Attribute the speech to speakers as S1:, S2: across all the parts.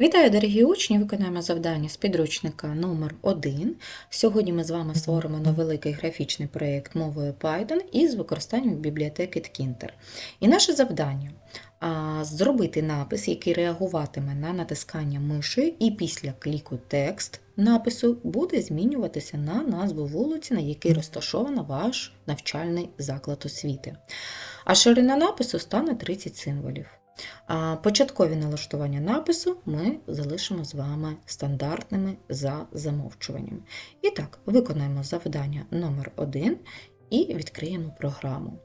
S1: Вітаю, дорогі учні! Виконуємо завдання з підручника номер 1 Сьогодні ми з вами створимо невеликий графічний проєкт мовою Python із використанням бібліотеки Tkinter. І наше завдання зробити напис, який реагуватиме на натискання миші, і після кліку текст напису буде змінюватися на назву вулиці, на якій розташовано ваш навчальний заклад освіти. А ширина напису стане 30 символів. Початкові налаштування напису ми залишимо з вами стандартними за замовчуванням. І так, виконаємо завдання номер 1 і відкриємо програму.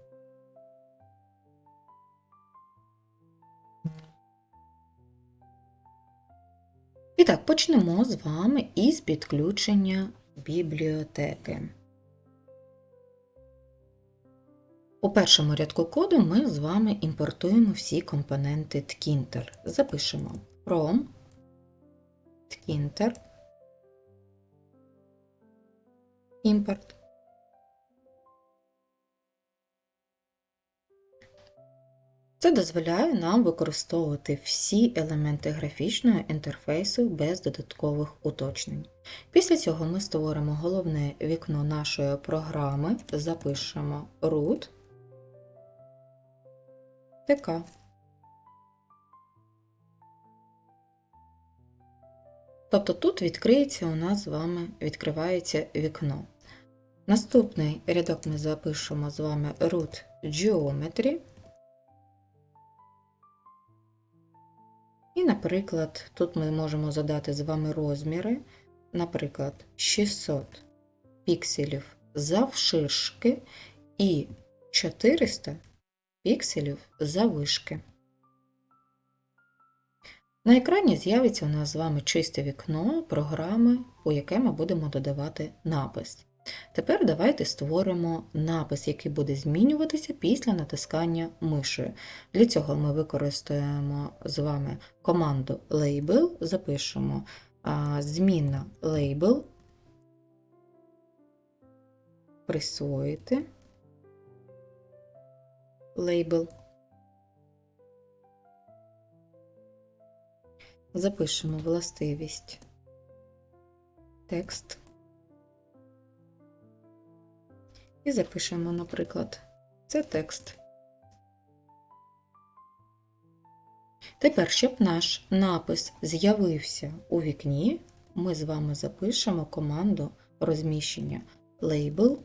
S1: І так, почнемо з вами із підключення бібліотеки. У першому рядку коду ми з вами імпортуємо всі компоненти Tkinter. Запишемо from Tkinter імпорт. Це дозволяє нам використовувати всі елементи графічного інтерфейсу без додаткових уточнень. Після цього ми створимо головне вікно нашої програми, запишемо root ТК. Тобто тут відкриється у нас з вами відкривається вікно. Наступний рядок ми запишемо з вами root geometry. І, наприклад, тут ми можемо задати з вами розміри, наприклад, 600 пікселів завширшки і 400 пікселів заввишки. На екрані з'явиться у нас з вами чисте вікно програми, у яке ми будемо додавати напис. Тепер давайте створимо напис, який буде змінюватися після натискання мишею. Для цього ми використаємо з вами команду Label, запишемо а, змінна Label, присвоїти лейбл. Запишемо властивість текст. І запишемо, наприклад, це текст. Тепер, щоб наш напис з'явився у вікні, ми з вами запишемо команду розміщення label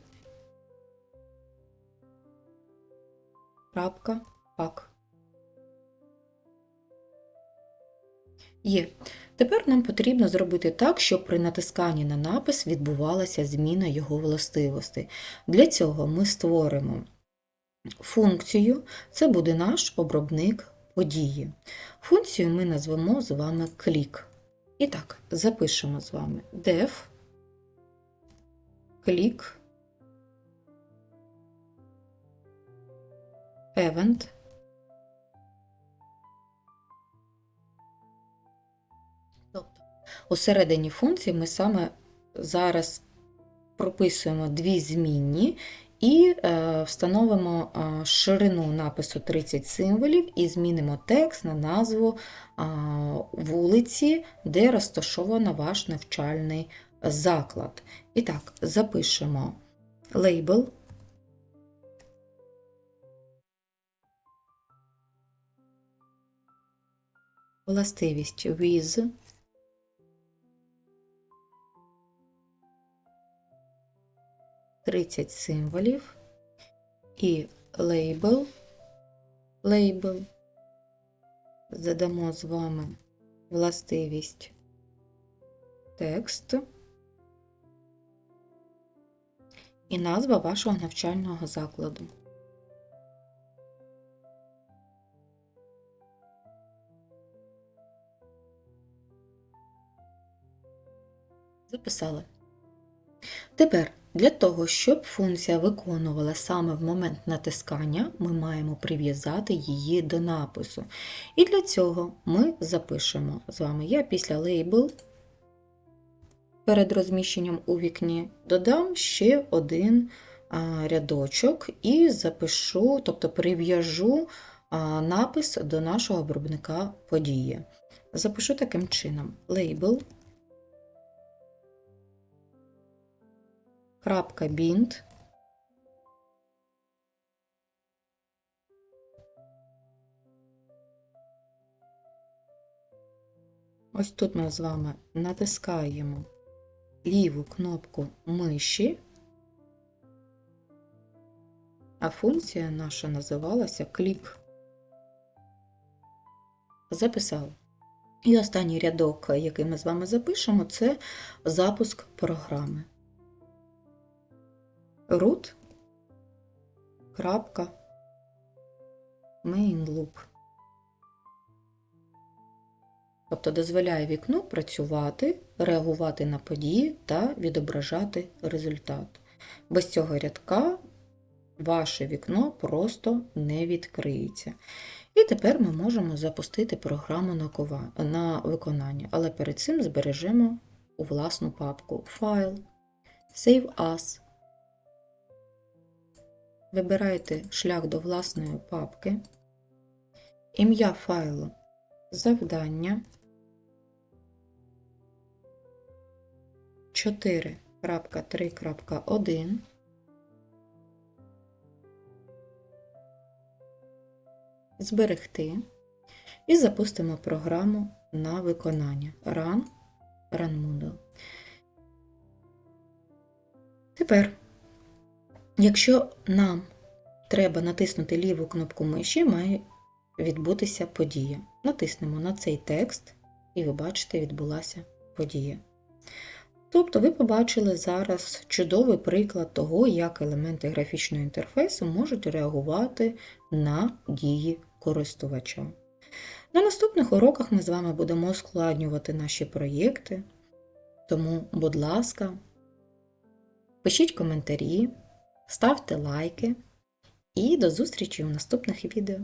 S1: Є. Тепер нам потрібно зробити так, щоб при натисканні на напис відбувалася зміна його властивостей. Для цього ми створимо функцію, це буде наш обробник події. Функцію ми назвемо з вами клік. І так, запишемо з вами def клік event. Тобто усередині функції ми саме зараз прописуємо дві змінні і е, встановимо е, ширину напису 30 символів і змінимо текст на назву вулиці, де розташовано ваш навчальний заклад. І так, запишемо лейбл властивість. With тридцять символів. І лейбл, лейбл, задамо з вами властивість. Текст. І назва вашого навчального закладу. Записали. Тепер для того, щоб функція виконувала саме в момент натискання, ми маємо прив'язати її до напису. І для цього ми запишемо з вами я після лейбл перед розміщенням у вікні додам ще один рядочок і запишу, тобто прив'яжу напис до нашого обробника події. Запишу таким чином: label. Крапка. Ось тут ми з вами натискаємо ліву кнопку миші, а функція наша називалася клік. Записали. І останній рядок, який ми з вами запишемо, це запуск програми. Root. Крапка. Main loop. Тобто дозволяє вікну працювати, реагувати на події та відображати результат. Без цього рядка ваше вікно просто не відкриється. І тепер ми можемо запустити програму на, виконання, але перед цим збережемо у власну папку Файл, Save As. Вибирайте шлях до власної папки, ім'я файлу. Завдання. 4.3.1 зберегти. І запустимо програму на виконання. Run. Run Moodle. Тепер, якщо нам треба натиснути ліву кнопку миші, має відбутися подія. Натиснемо на цей текст, і ви бачите, відбулася подія. Тобто ви побачили зараз чудовий приклад того, як елементи графічного інтерфейсу можуть реагувати на дії користувача. На наступних уроках ми з вами будемо ускладнювати наші проєкти, тому, будь ласка, пишіть коментарі, ставте лайки і до зустрічі у наступних відео.